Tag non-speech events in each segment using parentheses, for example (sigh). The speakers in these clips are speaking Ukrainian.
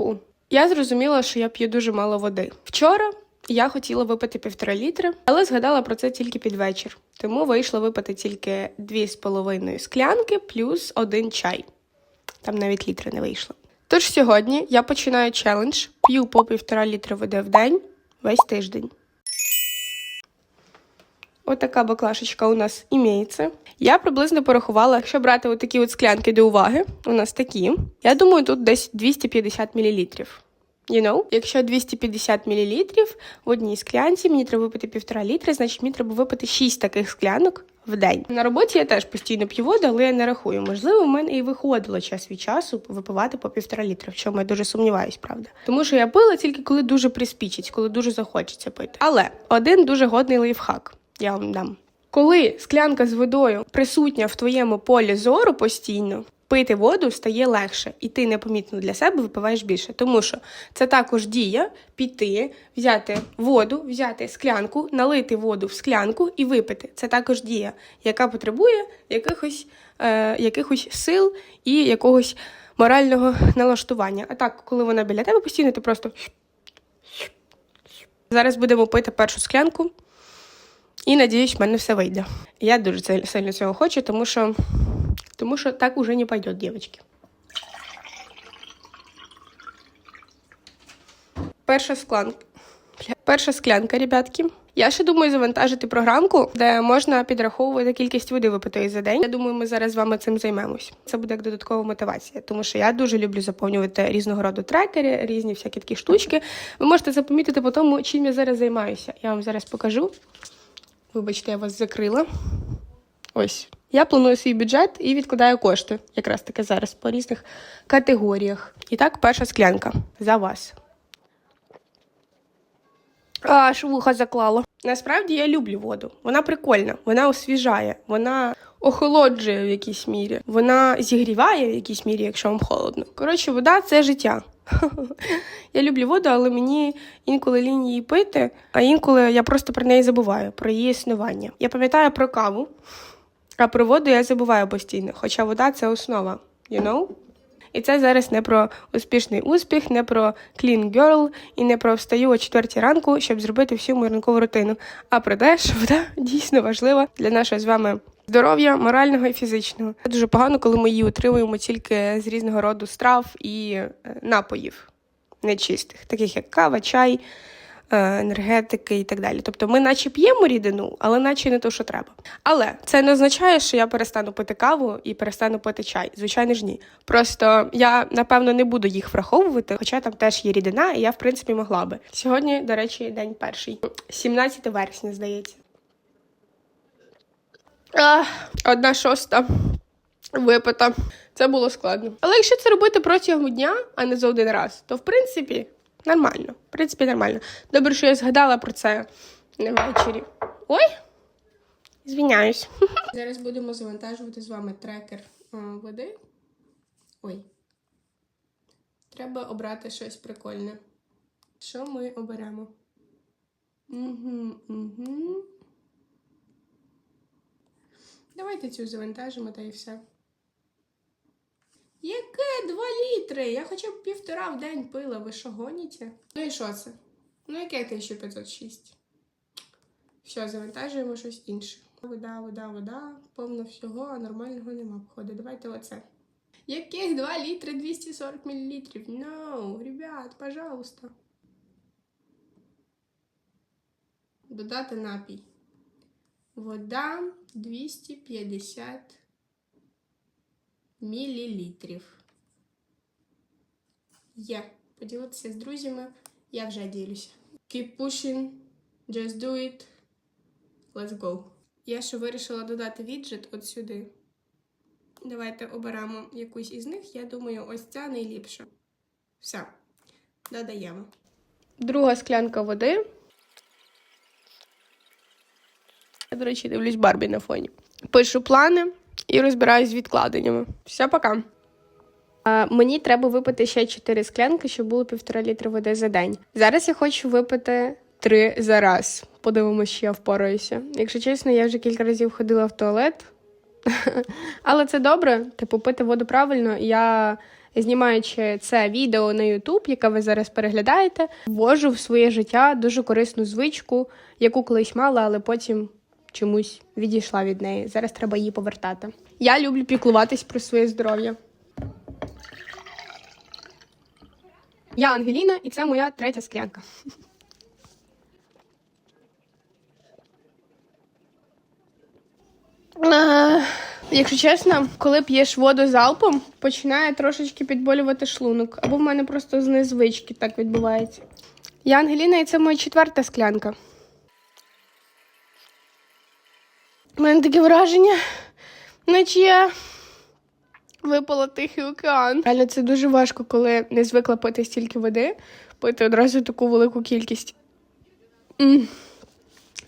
ранку я зрозуміла, що я п'ю дуже мало води. Вчора я хотіла випити півтора літри, але згадала про це тільки під вечір. Тому вийшло випити тільки дві з половиною склянки плюс один чай. Там навіть літри не вийшло. Тож сьогодні я починаю челендж, п'ю по півтора літра води в день весь тиждень. Отака баклашечка у нас імеється. Я приблизно порахувала, якщо брати отакі от склянки до уваги, у нас такі. Я думаю, тут десь 250 мл. You know? Якщо 250 мл в одній склянці, мені треба випити півтора літри, значить мені треба випити 6 таких склянок в день. На роботі я теж постійно п'ю воду, але я не рахую. Можливо, в мене і виходило час від часу випивати по півтора літра, в чому я дуже сумніваюсь, правда. Тому що я пила тільки коли дуже приспічить, коли дуже захочеться пити. Але один дуже годний лайфхак я вам дам. Коли склянка з водою присутня в твоєму полі зору постійно, пити воду стає легше, і ти непомітно для себе випиваєш більше. Тому що це також дія піти, взяти воду, взяти склянку, налити воду в склянку і випити. Це також дія, яка потребує якихось, е, якихось сил і якогось морального налаштування. А так, коли вона біля тебе постійно, ти просто. Зараз будемо пити першу склянку. І надіюсь, в мене все вийде. Я дуже сильно цього хочу, тому що, тому що так уже не пойдет, дівчатки. Перша склянка. Перша склянка, ребятки. Я ще думаю завантажити програмку, де можна підраховувати кількість води випитої за день. Я думаю, ми зараз з вами цим займемось. Це буде як додаткова мотивація, тому що я дуже люблю заповнювати різного роду трекери, різні всякі такі штучки. Ви можете запомітити по тому, чим я зараз займаюся. Я вам зараз покажу. Вибачте, я вас закрила. Ось. Я планую свій бюджет і відкладаю кошти, якраз таки зараз по різних категоріях. І так, перша склянка за вас. Аж вуха заклало. Насправді я люблю воду. Вона прикольна, вона освіжає, вона охолоджує в якійсь мірі, вона зігріває в якійсь мірі, якщо вам холодно. Коротше, вода це життя. Я люблю воду, але мені інколи лінь її пити, а інколи я просто про неї забуваю, про її існування. Я пам'ятаю про каву, а про воду я забуваю постійно, хоча вода це основа, you know? І це зараз не про успішний успіх, не про clean girl і не про встаю о 4 ранку, щоб зробити всю мою ранкову рутину, а про те, що вода (laughs) дійсно важлива для нашого з вами здоров'я, морального і фізичного. Це дуже погано, коли ми її утримуємо тільки з різного роду страв і е, напоїв нечистих, таких як кава, чай, е, енергетики і так далі. Тобто ми наче п'ємо рідину, але наче не то, що треба. Але це не означає, що я перестану пити каву і перестану пити чай. Звичайно ж ні. Просто я напевно не буду їх враховувати, хоча там теж є рідина, і я в принципі могла би. Сьогодні, до речі, день перший, 17 вересня, здається. Одна шоста випита. Це було складно. Але якщо це робити протягом дня, а не за один раз, то в принципі нормально. В принципі, нормально. Добре, що я згадала про це ввечері. Ой! Звіняюсь. (laughs) Зараз будемо завантажувати з вами трекер води. Ой. Треба обрати щось прикольне. Що ми оберемо? Угу, угу. Давайте цю завантажимо та і все. Яке 2 літри? Я хоча б півтора в день пила, ви що гоніте? Ну і що це? Ну, яке 1506? Все, завантажуємо щось інше. Вода, вода, вода, повно всього, а нормального нема, походу. Давайте оце. Яких 2 літри 240 мл? No, ребят, пожалуйста. Додати напій. Вода 250 мілілітрів. Є. Поділитися з друзями. Я вже ділюся. Keep pushing. Just do it. Let's go. Я ще вирішила додати віджит от сюди. Давайте оберемо якусь із них. Я думаю, ось ця найліпша. Все. Додаємо. Друга склянка води. Я, до речі, дивлюсь Барбі на фоні. Пишу плани і розбираюсь з відкладеннями. Все, пока. А, мені треба випити ще 4 склянки, щоб було півтора літри води за день. Зараз я хочу випити 3 за раз. Подивимось, чи я впораюся. Якщо чесно, я вже кілька разів ходила в туалет. (laughs) Але це добре, типу, пити воду правильно. Я знімаючи це відео на YouTube, яке ви зараз переглядаєте, ввожу в своє життя дуже корисну звичку, яку колись мала, але потім чомусь відійшла від неї. Зараз треба її повертати. Я люблю піклуватись про своє здоров'я. Я Ангеліна, і це моя третя склянка. Е, Якщо чесно, коли п'єш воду залпом, починає трошечки підболювати шлунок. Або в мене просто з незвички так відбувається. Я Ангеліна, і це моя четверта склянка. У мене таке враження, наче я випала Тихий океан. Реально, це дуже важко, коли не звикла пити стільки води, пити одразу таку велику кількість. М.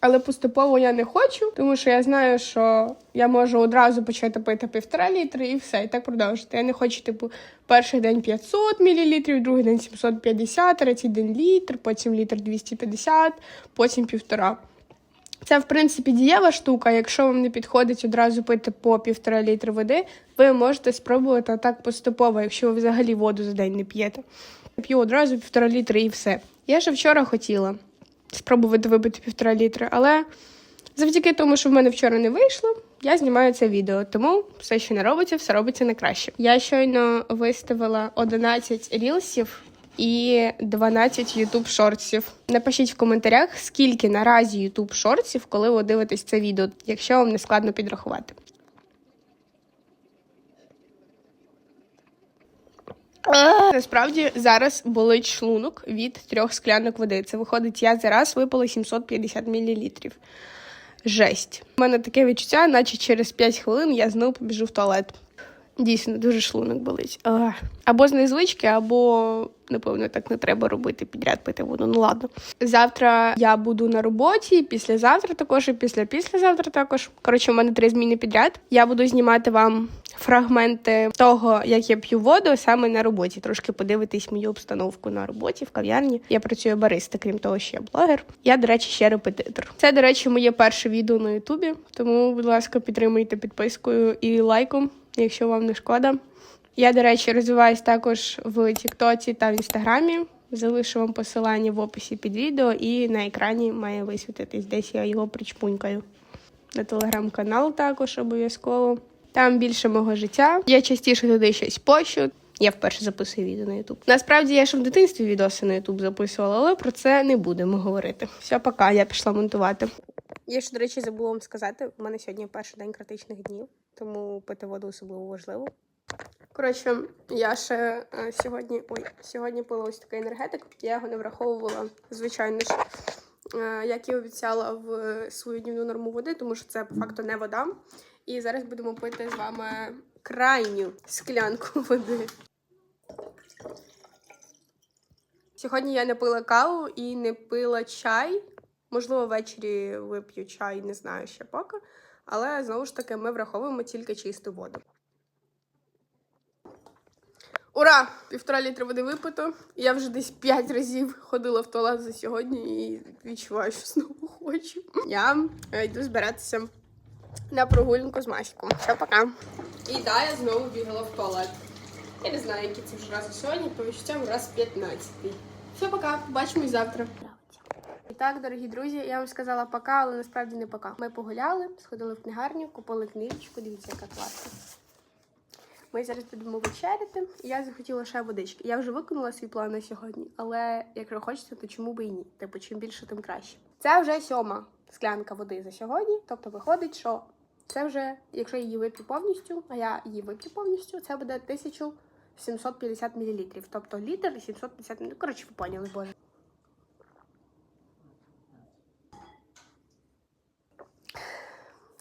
Але поступово я не хочу, тому що я знаю, що я можу одразу почати пити півтора літри і все, і так продовжити. Я не хочу, типу, перший день 500 мл, другий день 750, третій день літр, потім літр 250, потім півтора. Це, в принципі, дієва штука. Якщо вам не підходить одразу пити по півтора літри води, ви можете спробувати так поступово, якщо ви взагалі воду за день не п'єте. П'ю одразу півтора літри і все. Я ще вчора хотіла спробувати випити півтора літри, але завдяки тому, що в мене вчора не вийшло, я знімаю це відео. Тому все, що не робиться, все робиться на краще. Я щойно виставила 11 рілсів і 12 YouTube шортсів. Напишіть в коментарях, скільки наразі YouTube шортсів, коли ви дивитесь це відео, якщо вам не складно підрахувати. Насправді зараз болить шлунок від трьох склянок води. Це виходить, я зараз випила 750 мл. Жесть. У мене таке відчуття, наче через 5 хвилин я знову побіжу в туалет. Дійсно, дуже шлунок болить. Ах. Або з незвички, або, напевно, так не треба робити, підряд пити воду. Ну ладно. Завтра я буду на роботі, післязавтра також, і після післязавтра також. Коротше, у мене три зміни підряд. Я буду знімати вам фрагменти того, як я п'ю воду саме на роботі. Трошки подивитись мою обстановку на роботі в кав'ярні. Я працюю бариста, крім того, що я блогер. Я, до речі, ще репетитор. Це, до речі, моє перше відео на Ютубі. Тому, будь ласка, підтримуйте підпискою і лайком, якщо вам не шкода. Я, до речі, розвиваюсь також в Тіктоці та в Інстаграмі. Залишу вам посилання в описі під відео, і на екрані має висвітитись. Десь я його причпунькаю. На телеграм-канал також обов'язково. Там більше мого життя. Я частіше туди щось пощу. Я вперше записую відео на Ютуб. Насправді я ще в дитинстві відоси на Ютуб записувала, але про це не будемо говорити. Все, пока, я пішла монтувати. Я ще, до речі, забула вам сказати. У мене сьогодні перший день критичних днів, тому пити воду особливо важливо. Коротше, я ще е, сьогодні. Ой, сьогодні пила ось такий енергетик. Я його не враховувала, звичайно ж, е, як і обіцяла в свою днівну норму води, тому що це по факту не вода. І зараз будемо пити з вами крайню склянку (laughs) води. Сьогодні я не пила каву і не пила чай. Можливо, ввечері вип'ю чай, не знаю ще поки. Але знову ж таки ми враховуємо тільки чисту воду. Ура! Півтора літра води випито. Я вже десь п'ять разів ходила в туалет за сьогодні і відчуваю, що знову хочу. Я е, йду збиратися на прогулянку з Масіком. Все, пока. І да, я знову бігала в туалет. Я не знаю, які це вже рази сьогодні, по відчуттям раз 15. Все, пока. Побачимось завтра. Так, дорогі друзі, я вам сказала пока, але насправді не пока. Ми погуляли, сходили в книгарню, купили книжечку. Дивіться, яка класна. Ми зараз будемо вечеряти. І Я захотіла ще водички. Я вже виконала свій план на сьогодні, але якщо хочеться, то чому би і ні? Типу, чим більше, тим краще. Це вже сьома склянка води за сьогодні. Тобто виходить, що це вже, якщо я її вип'ю повністю, а я її вип'ю повністю, це буде 1750 мл. Тобто літр і 750 мл. Коротше, ви поняли, боже.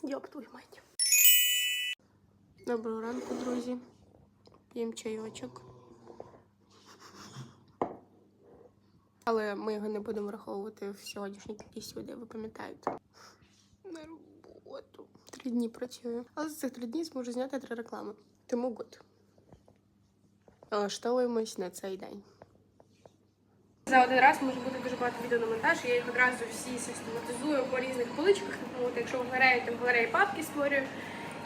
Йоп твою мать. Доброго ранку, друзі. П'ємо чайочок. Але ми його не будемо враховувати в сьогоднішній кількість води, ви пам'ятаєте. На роботу. Три дні працюю. Але за цих три дні зможу зняти три реклами. Тому гуд. Налаштовуємось на цей день. За один раз може бути дуже багато відео на монтаж, я їх одразу всі систематизую по різних поличках. Ну, от якщо в галереї, то в галереї папки створюю.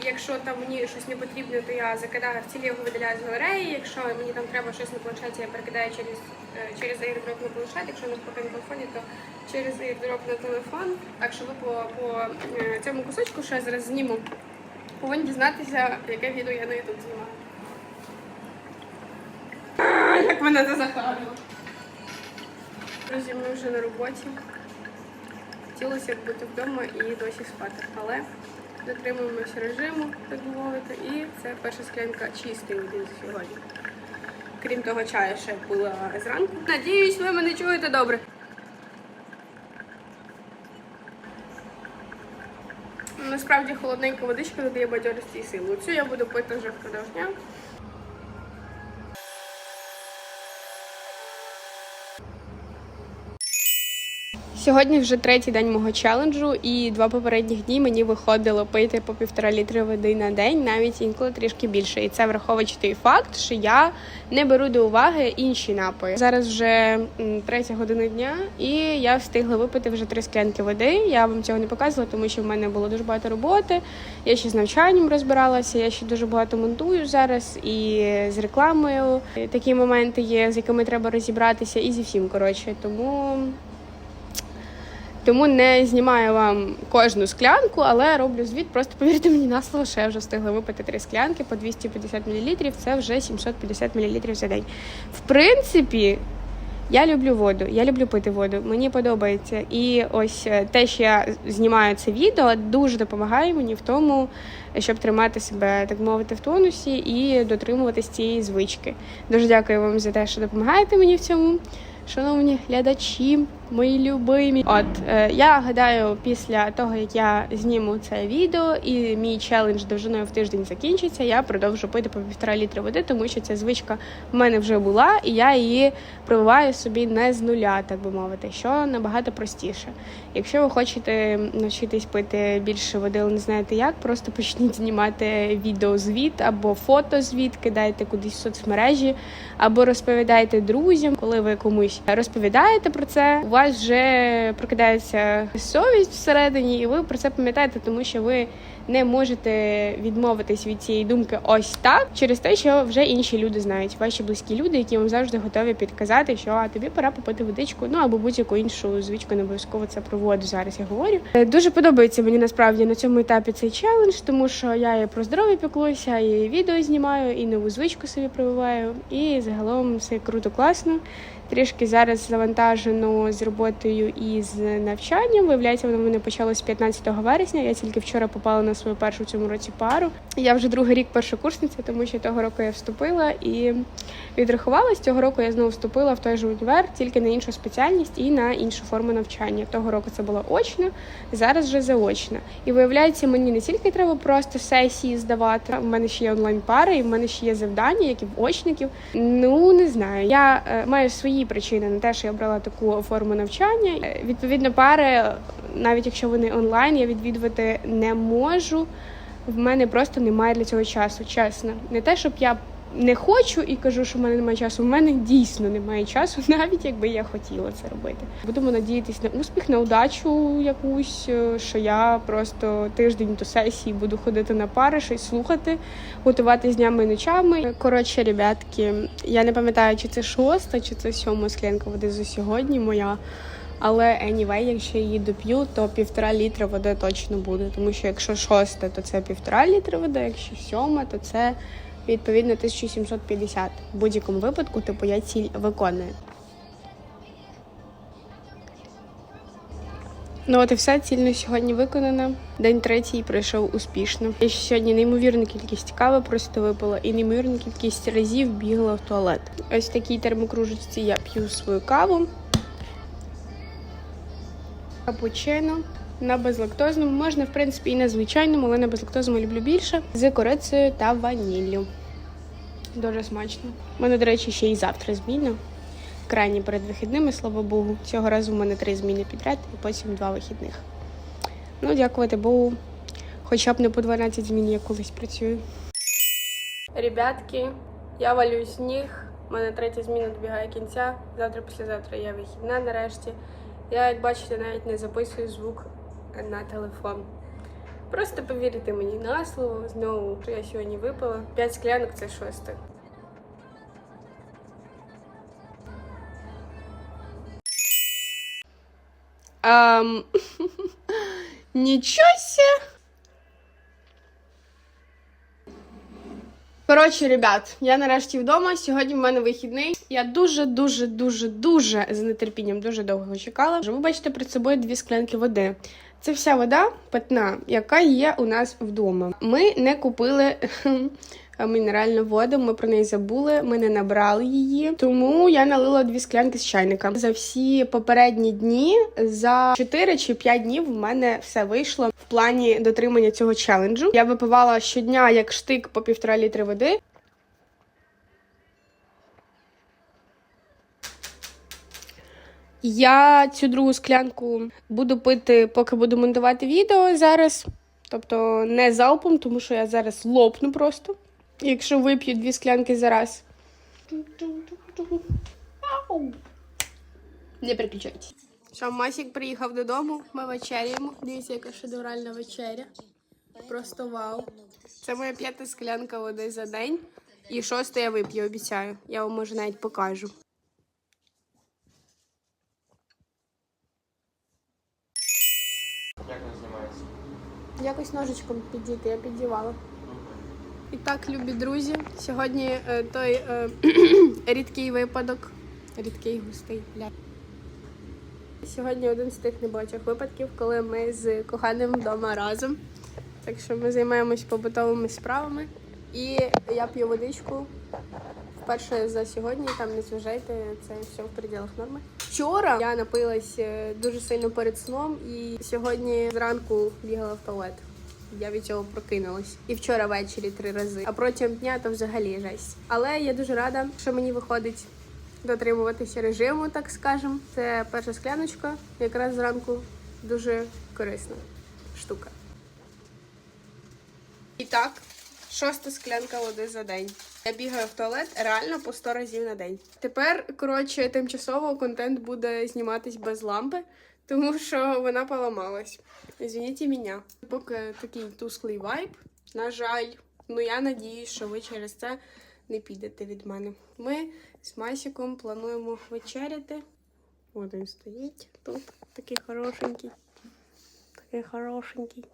І якщо там мені щось не потрібно, то я закидаю в цілі його видаляю з галереї. Якщо мені там треба щось на планшеті, я перекидаю через, е, через airdrop на планшет. Якщо не поки на телефоні, то через airdrop на телефон. Так що ви по, по е, цьому кусочку, що я зараз зніму, повинні дізнатися, яке відео я на YouTube знімаю. Як мене це захарило. Друзі, ми вже на роботі. Хотілося б бути вдома і досі спати, але дотримуємося режиму, так би мовити, і це перша склянка чистої води сьогодні. Крім того чаю, ще була зранку. Надіюсь, ви мене чуєте добре. Насправді холодненька водичка додає бадьорості і силу. Цю я буду пити вже впродовж дня. Сьогодні вже третій день мого челенджу, і два попередніх дні мені виходило пити по півтора літри води на день, навіть інколи трішки більше. І це враховуючи той факт, що я не беру до уваги інші напої. Зараз вже третя година дня, і я встигла випити вже три склянки води. Я вам цього не показувала, тому що в мене було дуже багато роботи. Я ще з навчанням розбиралася. Я ще дуже багато монтую зараз і з рекламою. Такі моменти є, з якими треба розібратися, і зі всім коротше. Тому. Тому не знімаю вам кожну склянку, але роблю звіт. Просто повірте мені на слово, що я вже встигла випити три склянки по 250 мл. Це вже 750 мл за день. В принципі, я люблю воду, я люблю пити воду. Мені подобається. І ось е, те, що я знімаю це відео, дуже допомагає мені в тому, щоб тримати себе, так мовити, в тонусі і дотримуватись цієї звички. Дуже дякую вам за те, що допомагаєте мені в цьому. Шановні глядачі, мої любимі. От е, я гадаю, після того як я зніму це відео і мій челендж довжиною в тиждень закінчиться, я продовжу пити по півтора літри води, тому що ця звичка в мене вже була, і я її прививаю собі не з нуля, так би мовити, що набагато простіше. Якщо ви хочете навчитись пити більше води, але не знаєте як, просто почніть знімати відеозвіт або фотозвіт, кидайте кудись в соцмережі, або розповідайте друзям, коли ви комусь розповідаєте про це. Вас вже прокидається совість всередині, і ви про це пам'ятаєте, тому що ви не можете відмовитись від цієї думки ось так, через те, що вже інші люди знають, ваші близькі люди, які вам завжди готові підказати, що а тобі пора попити водичку, ну або будь-яку іншу звичку, не обов'язково це про воду. Зараз я говорю. Е, Дуже подобається мені насправді на цьому етапі цей челендж, тому що я і про здоров'я піклуюся, і відео знімаю, і нову звичку собі прививаю. І загалом все круто, класно. Трішки зараз завантажено з роботою і з навчанням. Виявляється, воно в мене почалось 15 вересня. Я тільки вчора попала на свою першу в цьому році пару. Я вже другий рік першокурсниця, тому що того року я вступила і відрахувалась. Цього року я знову вступила в той же універ, тільки на іншу спеціальність і на іншу форму навчання. Того року це була очна, зараз вже заочна. І виявляється, мені не тільки треба просто сесії здавати. У мене ще є онлайн пари, і в мене ще є завдання, як і в очників. Ну не знаю. Я е, маю свої причини на те, що я обрала таку форму навчання. Е, Відповідно, пари, навіть якщо вони онлайн, я відвідувати не можу. В мене просто немає для цього часу, чесно. Не те, щоб я не хочу і кажу, що в мене немає часу. У мене дійсно немає часу, (laughs) навіть якби я хотіла це робити. Будемо надіятись на успіх, на удачу якусь, е, що я просто тиждень до сесії буду ходити на пари, щось слухати, готувати з днями і ночами. Коротше, ребятки, я не пам'ятаю, чи це шоста, чи це сьома склянка води за сьогодні моя. Але anyway, якщо її доп'ю, то півтора літра води точно буде. Тому що якщо шоста, то це півтора літра води, якщо сьома, то це відповідно 1750. В будь-якому випадку, типу, я ціль виконую. Ну от і все, ціль на сьогодні виконана. День третій пройшов успішно. Я ще сьогодні неймовірну кількість кави просто випила і неймовірну кількість разів бігла в туалет. Ось в такій термокружечці я п'ю свою каву. Капучино на безлактозному. Можна, в принципі, і на звичайному, але на безлактозному люблю більше. З корицею та ваніллю. Дуже смачно. У мене, до речі, ще і завтра зміна. Крайні перед вихідними, слава Богу. Цього разу в мене три зміни підряд і потім два вихідних. Ну, дякувати Богу. Хоча б не по 12 змін я колись працюю. Ребятки, я валю сніг. У мене третя зміна добігає кінця. Завтра, післязавтра я вихідна нарешті. Я, як бачите, навіть не записую звук на телефон. Просто повірте мені на слово знову, що я сьогодні випила. П'ять склянок це шосте. Ам... (laughs) Нічого! Коротше, ребят, я нарешті вдома. Сьогодні в мене вихідний. Я дуже, дуже, дуже, дуже з нетерпінням дуже довго чекала. Ви бачите перед собою дві склянки води. Це вся вода питна, яка є у нас вдома. Ми не купили (laughs) мінеральну воду, ми про неї забули, ми не набрали її. Тому я налила дві склянки з чайника. За всі попередні дні, за 4 чи 5 днів, в мене все вийшло в плані дотримання цього челенджу. Я випивала щодня як штик по півтора літри води. Я цю другу склянку буду пити, поки буду монтувати відео зараз. Тобто не залпом, тому що я зараз лопну просто, якщо вип'ю дві склянки за раз. Не переключайтесь. Що, Масік приїхав додому, ми вечеряємо. Дивіться, яка шедевральна вечеря. Просто вау. Це моя п'ята склянка води за день. І шоста я вип'ю, обіцяю. Я вам може навіть покажу. Якось ножичком підійти, я піддівала. І так, любі друзі, сьогодні е, той е, (clears throat) рідкий випадок. Рідкий густий, бля. Сьогодні один з тих небагатьох випадків, коли ми з коханим вдома разом. Так що ми займаємось побутовими справами. І я п'ю водичку. Вперше за сьогодні, там не зважайте, це все в пределах норми. Вчора я напилась е, дуже сильно перед сном, і сьогодні зранку бігала в туалет. Я від цього прокинулась. І вчора ввечері три рази. А протягом дня то взагалі жесть. Але я дуже рада, що мені виходить дотримуватися режиму, так скажем. Це перша скляночка, якраз зранку дуже корисна штука. І так, шоста склянка води за день. Я бігаю в туалет реально по 100 разів на день. Тепер, коротше, тимчасово контент буде зніматись без лампи, тому що вона поламалась. Извините мене. Поки такий тусклий вайб, на жаль. Ну я надіюсь, що ви через це не підете від мене. Ми з Масіком плануємо вечеряти. От він стоїть тут, такий хорошенький. Такий хорошенький.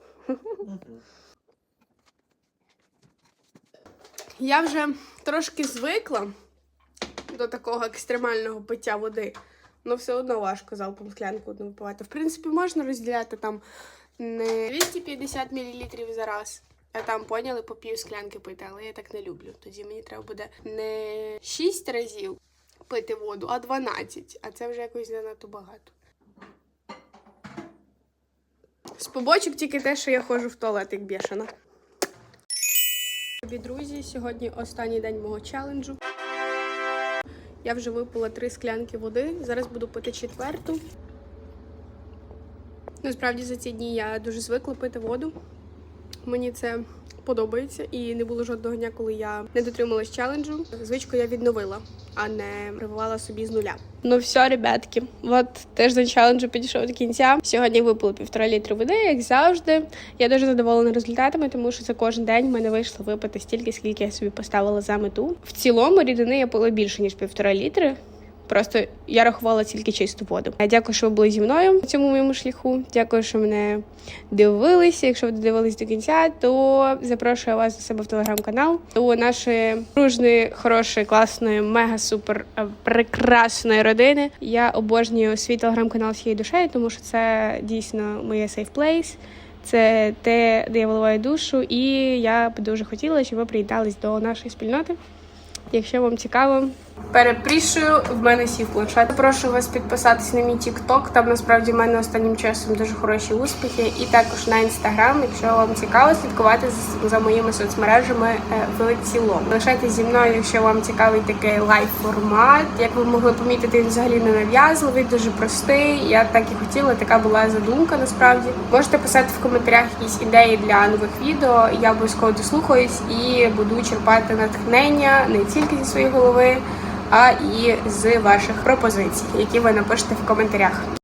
Я вже трошки звикла до такого екстремального пиття води, але все одно важко залпом склянку одну випивати. В принципі, можна розділяти там не 250 мл за раз, а там поняли по пів склянки пити, але я так не люблю. Тоді мені треба буде не 6 разів пити воду, а 12. А це вже якось занадто багато. З побочок тільки те, що я ходжу в туалет, як бешена. Любі друзі, сьогодні останній день мого челенджу. Я вже випила три склянки води. Зараз буду пити четверту. Насправді за ці дні я дуже звикла пити воду. Мені це подобається і не було жодного дня, коли я не дотрималась челенджу. Звичку я відновила, а не прививала собі з нуля. Ну все, ребятки, от тиждень челенджу підійшов до кінця. Сьогодні випила півтора літри води, як завжди. Я дуже задоволена результатами, тому що за кожен день в мене вийшло випити стільки, скільки я собі поставила за мету. В цілому рідини я пила більше ніж півтора літри. Просто я рахувала тільки чисту воду. Дякую, що ви були зі мною на цьому моєму шляху. Дякую, що мене дивилися. Якщо ви дивились до кінця, то запрошую вас до себе в телеграм-канал до нашої дружної, хорошої, класної, мега супер е, прекрасної родини. Я обожнюю свій телеграм-канал всією душею, тому що це дійсно моє safe place. Це те, де я виливаю душу, і я б дуже хотіла, щоб ви приєднались до нашої спільноти. Якщо вам цікаво, перепрошую, в мене сів планшет. Прошу вас підписатися на мій TikTok, Там насправді в мене останнім часом дуже хороші успіхи. І також на інстаграм, якщо вам цікаво, слідкувати за, за моїми соцмережами е, в цілому. Лишайтесь зі мною, якщо вам цікавий такий лайв формат. Як ви могли помітити, він взагалі не нав'язливий, дуже простий. Я так і хотіла, така була задумка насправді. Можете писати в коментарях якісь ідеї для нових відео. Я обов'язково дослухаюсь і буду черпати натхнення не тільки зі своєї голови, а і з ваших пропозицій, які ви напишете в коментарях.